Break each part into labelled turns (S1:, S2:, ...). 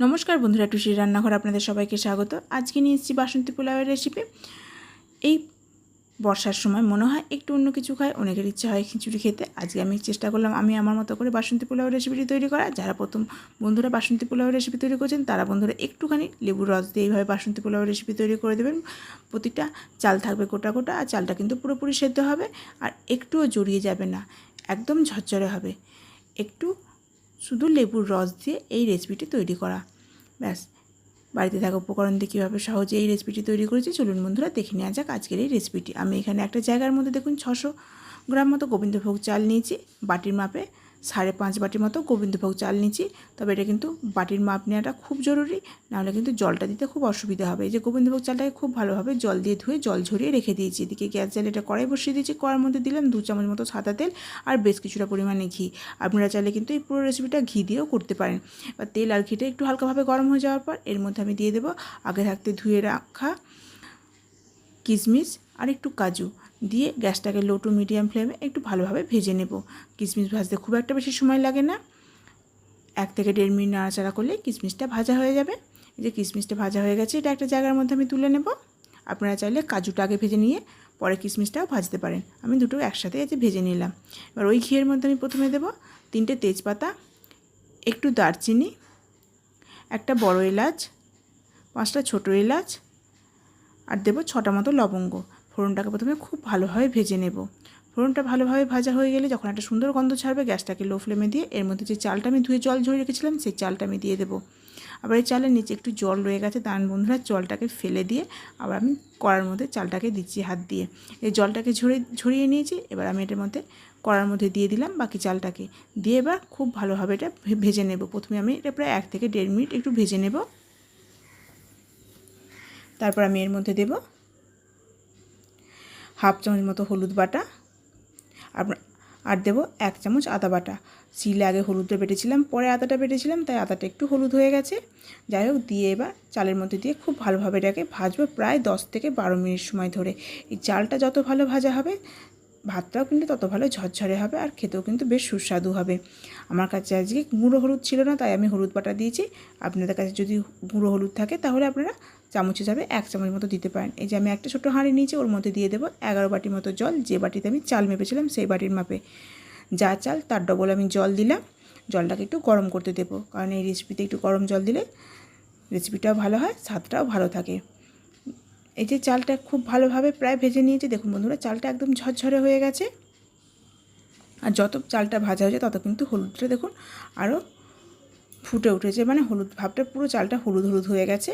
S1: নমস্কার বন্ধুরা টুসির রান্নাঘর আপনাদের সবাইকে স্বাগত। আজকে নিয়ে এসেছি বাসন্তী পোলাওয়ের রেসিপি এই বর্ষার সময় মনে হয় একটু অন্য কিছু খায়, অনেকের ইচ্ছা হয় খিচুড়ি খেতে। আজকে আমি চেষ্টা করলাম, আমি আমার মতো করে বাসন্তী পোলাও রেসিপিটি তৈরি করা। যারা প্রথম বন্ধুরা বাসন্তী পোলাও রেসিপি তৈরি করছেন, তারা বন্ধুরা একটুখানি লেবুর রস দিয়ে এইভাবে বাসন্তী পোলাও রেসিপি তৈরি করে দেবেন। প্রতিটা চাল থাকবে গোটা গোটা, আর চালটা কিন্তু পুরোপুরি সেদ্ধ হবে, আর একটুও জড়িয়ে যাবে না, একদম ঝরঝরে হবে। একটু শুধু লেবুর রস দিয়ে এই রেসিপিটি তৈরি করা। ব্যাস, বাড়িতে থাকা উপকরণ দিয়ে কীভাবে সহজে এই রেসিপিটি তৈরি করেছি চলুন বন্ধুরা দেখে নেওয়া যাক আজকের এই রেসিপিটি আমি এখানে একটা জায়গার মধ্যে দেখুন ছশো গ্রাম মতো গোবিন্দভোগ চাল নিয়েছি। বাটির মাপে সাড়ে পাঁচ বাটির মতো গোবিন্দভোগ চাল নিয়েছি। তবে এটা কিন্তু বাটির মাপ নেওয়াটা খুব জরুরি, নাহলে কিন্তু জলটা দিতে খুব অসুবিধা হবে। এই যে গোবিন্দভোগ চালটাকে খুব ভালোভাবে জল দিয়ে ধুয়ে, জল ঝরিয়ে রেখে দিয়েছি। এদিকে গ্যাস জালে এটা কড়াই বসিয়ে দিয়েছি। কড়ার মধ্যে দিলাম দু চামচ মতো সাদা তেল আর বেশ কিছুটা পরিমাণে ঘি। আপনারা চাইলে কিন্তু এই পুরো রেসিপিটা ঘি দিয়েও করতে পারেন। বা তেল আর ঘিটা একটু হালকাভাবে গরম হয়ে যাওয়ার পর এর মধ্যে আমি দিয়ে দেবো আগে থাকতে ধুয়ে রাখা কিশমিশ আর একটু কাজু দিয়ে গ্যাসটাকে লো টু মিডিয়াম ফ্লেমে একটু ভালোভাবে ভেজে নেব। কিশমিশ ভাজতে খুব একটা বেশি সময় লাগে না। এক থেকে দেড় মিনিট নাড়াচাড়া করলে কিশমিশটা ভাজা হয়ে যাবে। এই যে কিশমিশটা ভাজা হয়ে গেছে, এটা একটা জায়গার মধ্যে আমি তুলে নেব। আপনারা চাইলে কাজুটা আগে ভেজে নিয়ে পরে কিশমিশটাও ভাজতে পারেন। আমি দুটো একসাথে এই যে ভেজে নিলাম। এবার ওই ঘিয়ের মধ্যে আমি প্রথমে দেব তিনটে তেজপাতা, একটু দারচিনি, একটা বড় এলাচ, পাঁচটা ছোটো এলাচ, আর দেবো ছটা মতো লবঙ্গ। ফোড়নটাকে প্রথমে খুব ভালোভাবে ভেজে নেব। ফোড়নটা ভালোভাবে ভাজা হয়ে গেলে যখন একটা সুন্দর গন্ধ ছাড়বে, গ্যাসটাকে লো ফ্লেমে দিয়ে এর মধ্যে যে চালটা আমি ধুয়ে জল ঝরে রেখেছিলাম, সেই চালটা আমি দিয়ে দেবো। আবার এই চালের নিচে একটু জল রয়ে গেছে দান বন্ধুরা জলটাকে ফেলে দিয়ে আবার আমি কড়ার মধ্যে চালটাকে দিচ্ছি হাত দিয়ে। এই জলটাকে ঝরে, ঝরিয়ে নিয়েছি, এবার আমি এটার মধ্যে কড়ার মধ্যে দিয়ে দিলাম বাকি চালটাকে। দিয়ে এবার খুব ভালোভাবে এটা ভেজে নেব। প্রথমে আমি এটা প্রায় এক থেকে দেড় মিনিট একটু ভেজে নেব। তারপর আমি এর মধ্যে দেব হাফ চামচ মতো হলুদ বাটা, আর দেবো এক চামচ আদা বাটা। শিলে আগে হলুদটা বেটেছিলাম, পরে আদাটা বেটেছিলাম, তাই আদাটা একটু হলুদ হয়ে গেছে। যাই হোক, দিয়ে এবার চালের মধ্যে দিয়ে খুব ভালোভাবে এটাকে ভাজবো প্রায় দশ থেকে বারো মিনিট সময় ধরে। এই চালটা যত ভালো ভাজা হবে ভাতটাও কিন্তু তত ভালো ঝরঝরে হবে আর খেতেও কিন্তু বেশ সুস্বাদু হবে। আমার কাছে আজকে গুঁড়ো হলুদ ছিল না, তাই আমি হলুদ বাটা দিয়েছি। আপনাদের কাছে যদি গুঁড়ো হলুদ থাকে, তাহলে আপনারা চামচ হিসাবে এক চামচ মতো দিতে পারেন। এই যে আমি একটা ছোটো হাঁড়ি নিয়েছি, ওর মধ্যে দিয়ে দেবো এগারো বাটির মতো জল। যে বাটিতে আমি চাল মেপেছিলাম, সেই বাটির মাপে। যা চাল, তার ডবল আমি জল দিলাম। জলটাকে একটু গরম করতে দেবো। কারণ এই রেসিপিতে একটু গরম জল দিলে রেসিপিটাও ভালো হয়, স্বাদটাও ভালো থাকে। এই যে চালটা খুব ভালোভাবে প্রায় ভেজে নিয়েছি। দেখুন বন্ধুরা, চালটা একদম ঝরঝরে হয়ে গেছে। আর যত চালটা ভাজা হয়েছে, তত কিন্তু হলুদটা দেখুন আরও ফুটে উঠেছে। মানে হলুদ ভাবটা পুরো চালটা হলুদ হলুদ হয়ে গেছে।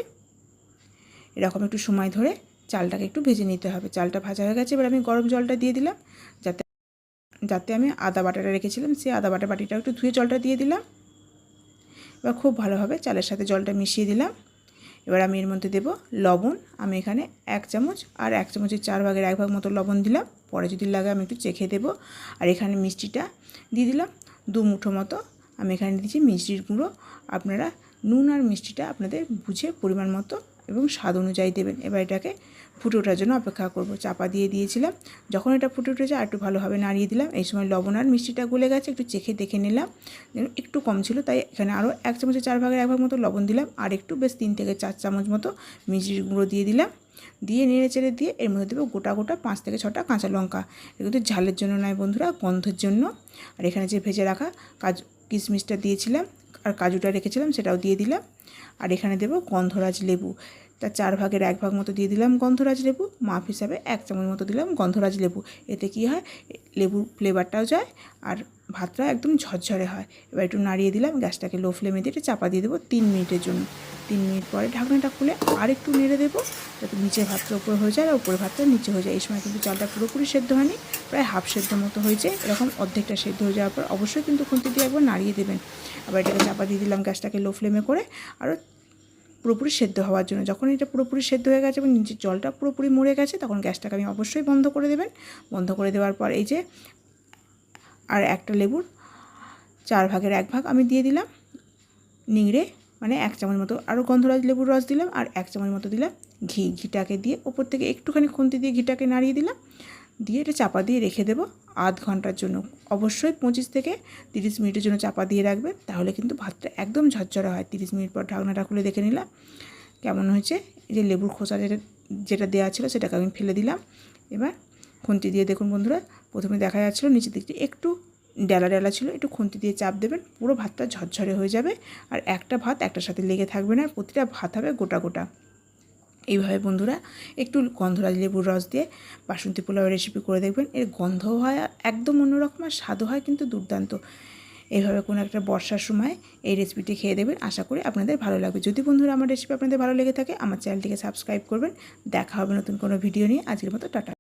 S1: এরকম একটু সময় ধরে চালটাকে একটু ভেজে নিতে হবে। চালটা ভাজা হয়ে গেছে, এবার আমি গরম জলটা দিয়ে দিলাম। যাতে যাতে আমি আদা বাটাটা রেখেছিলাম সেই আদা বাটা বাটিটা একটু ধুয়ে জলটা দিয়ে দিলাম। এবার খুব ভালোভাবে চালের সাথে জলটা মিশিয়ে দিলাম। এবার আমি এর মধ্যে দেব লবণ। আমি এখানে এক চামচ আর এক চামচের চার ভাগের এক ভাগ মতো লবণ দিলাম। পরে যদি লাগে আমি একটু চেখে দেব। আর এখানে মিষ্টিটা দিয়ে দিলাম দু মুঠো মতো। আমি এখানে দিচ্ছি মিষ্টির গুঁড়ো। আপনারা নুন আর মিষ্টিটা আপনাদের বুঝে পরিমাণ মতো এবং স্বাদ অনুযায়ী দেবেন। এবার এটাকে ফুটে ওঠার জন্য অপেক্ষা করব। চাপা দিয়ে দিয়েছিলাম। যখন এটা ফুটে উঠেছে, আর একটু ভালোভাবে নাড়িয়ে দিলাম। এই সময় লবণ আর মিষ্টিটা গলে গেছে, একটু চেখে দেখে নিলাম। একটু কম ছিল, তাই এখানে আরও এক চামচের চার ভাগের এক ভাগ মতো লবণ দিলাম। আর একটু বেশ তিন থেকে চার চামচ মতো মিষ্টির গুঁড়ো দিয়ে দিলাম। দিয়ে নেড়ে চেড়ে দিয়ে এর মধ্যে দেবো গোটা গোটা পাঁচ থেকে ছটা কাঁচা লঙ্কা। এগুলো ঝালের জন্য নয় বন্ধুরা, গন্ধের জন্য। আর এখানে যে ভেজে রাখা কাজু কিশমিশটা দিয়েছিলাম আর কাজুটা রেখেছিলাম সেটাও দিয়ে দিলাম। আর এখানে দেবো গন্ধরাজ লেবু। তার চার ভাগের এক ভাগ মতো দিয়ে দিলাম গন্ধরাজ লেবু, মাপ হিসাবে এক চামচ মতো দিলাম গন্ধরাজ লেবু। এতে কি হয়? লেবুর ফ্লেভারটাও যায় আর ভাতটা একদম ঝরঝরে হয়। এবার একটু নাড়িয়ে দিলাম, গ্যাসটাকে লো ফ্লেমে দিয়ে এটা চাপা দিয়ে দেবো তিন মিনিটের জন্য। তিন মিনিট পরে ঢাকনাটা খুলে আর একটু নেড়ে দেবো যাতে নিচের ভাতটা উপরে হয়ে যায় আর উপরে ভাতটা নিচে হয়ে যায়। এই সময় কিন্তু চালটা পুরোপুরি সেদ্ধ হয়নি, প্রায় হাফ সেদ্ধ মতো হয়েছে। এরকম অর্ধেকটা সেদ্ধ হয়ে যাওয়ার পর অবশ্যই কিন্তু খুন্তি দিয়ে একবার নাড়িয়ে দেবেন। আবার এটাকে চাপা দিয়ে দিলাম গ্যাসটাকে লো ফ্লেমে করে আরও পুরোপুরি সেদ্ধ হওয়ার জন্য। যখন এটা পুরোপুরি সেদ্ধ হয়ে গেছে এবং নিচের জলটা পুরোপুরি মরে গেছে, তখন গ্যাসটাকে আমি অবশ্যই বন্ধ করে দেবেন। বন্ধ করে দেওয়ার পর এই যে আর একটা লেবুর চার ভাগের এক ভাগ আমি দিয়ে দিলাম। নিংড়ে মানে এক চামচ মতো আরও গন্ধরাজ লেবুর রস দিলাম আর এক চামচ মতো দিলাম ঘি। ঘিটাকে দিয়ে ওপর থেকে একটুখানি খুন্তি দিয়ে ঘিটাকে নাড়িয়ে দিলাম। দিয়ে এটা চাপা দিয়ে রেখে দেবো আধ ঘণ্টার জন্য। অবশ্যই পঁচিশ থেকে তিরিশ মিনিটের জন্য চাপা দিয়ে রাখবেন তাহলে কিন্তু ভাতটা একদম ঝরঝরা হয়। তিরিশ মিনিট পর ঢাকনাটা খুলে দেখে নিলাম, কেমন হয়েছে? এই যে লেবুর খোসা যেটা যেটা দেওয়া ছিল সেটাকে আমি ফেলে দিলাম। এবার খুন্তি দিয়ে দেখুন বন্ধুরা, প্রথমে দেখা যাচ্ছিল নিচের দিকটি একটু ডেলা ডেলা ছিল, একটু খুন্তি দিয়ে চাপ দেবেন, পুরো ভাতটা ঝরঝরে হয়ে যাবে। আর একটা ভাত একটার সাথে লেগে থাকবে না, প্রতিটা ভাত হবে গোটা গোটা। এইভাবে বন্ধুরা একটু গন্ধরাজ লেবুর রস দিয়ে বাসন্তী পোলাও রেসিপি করে দেখবেন। এর গন্ধ হয় একদম অন্যরকম আর স্বাদও হয় কিন্তু দুর্দান্ত। এইভাবে কোনো একটা বর্ষার সময় এই রেসিপিটি খেয়ে দেবেন আশা করি আপনাদের ভালো লাগবে। যদি বন্ধুরা আমার রেসিপি আপনাদের ভালো লেগে থাকে, আমার চ্যানেলটিকে সাবস্ক্রাইব করবেন। দেখা হবে নতুন কোনো ভিডিও নিয়ে। আজকের মতো টাটা।